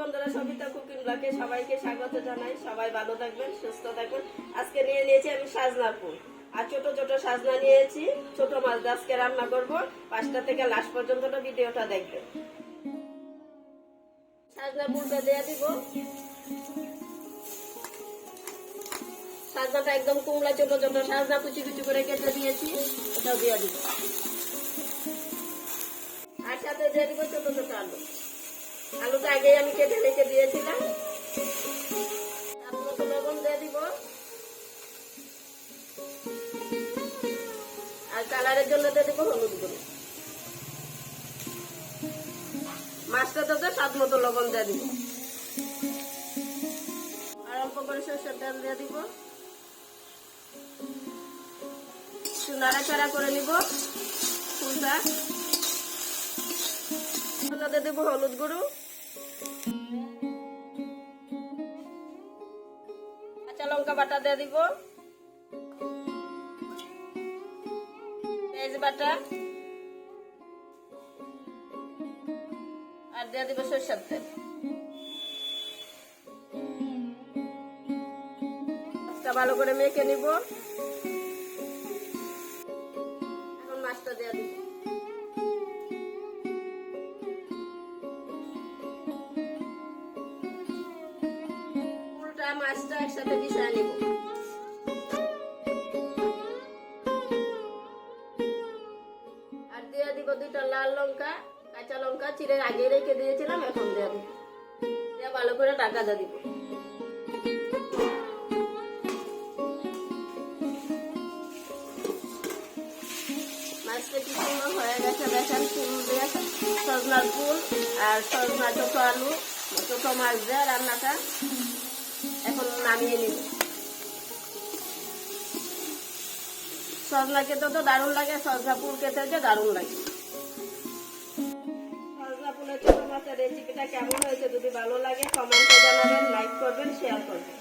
বন্ধুরা, সবিতা কুকিং ব্লকে সবাইকে স্বাগত জানাই। সবাই ভালো থাকবেন, সুস্থ থাকবেন আজকে নিয়ে নিয়েছি আমি সাজনা আর ছোট ছোট সাজনা নিয়েছি, ছোট মাছ আজকে রান্না করব। পাঁচটা থেকে লাস্ট পর্যন্ত ভিডিওটা দেখবেন। সাজনা ফুলটা দিব। সাজনাটা একদম কুমড়া, ছোট ছোট সাজনা কুচি কুচি করে কেটে দিয়েছি ওটাও দিয়ে দিব। আর সাথে দিয়ে দিব ছোট ছোট আলু। আলুটা আগে আমি কেটে রেখে দিয়েছিলাম। লবণ দিয়ে দিব। আর কালারের জন্য দিয়ে দিব হলুদ মাছটা তো স্বাদ মতো লবণ দিয়ে দিব। আর করে সরষের তেল দিব। একটু নাড়াচাড়া করে নিব ফুলটা। দিয়ে দেবো, হলুদ গুঁড়ো। কাঁচা লঙ্কা বাটা দিয়ে দিব। পেঁয়াজ বাটা। আর দিয়ে দিব সরষের তেল। ভালো করে মেখে নিব। এখন মাছটা দিয়ে দিব। মাছটা একসাথে মিশিয়ে নিব? আর দিয়ে দিব দুইটা লাল লঙ্কা, কাঁচা লঙ্কা, চিড়ে আগে রেখে দিয়েছিলাম, এখন দিয়ে দিব। দিয়ে ভালো করে ঢাকা দিয়ে দিব। হয়ে গেছে, দেখেন ফুল দিয়ে সজনার ফুল আর সজনা ছোট আলু, ছোট মাছ দিয়ে রান্নাটা। এখন নামিয়ে নিব। সজনা খেতে তো দারুণ লাগে, সজনা ফুল খেতে যে দারুণ লাগে। সজনা ফুলের ছোটো মাছের রেসিপিটা কেমন হয়েছে যদি ভালো লাগে কমেন্টে জানাবেন লাইক করবেন শেয়ার করবেন।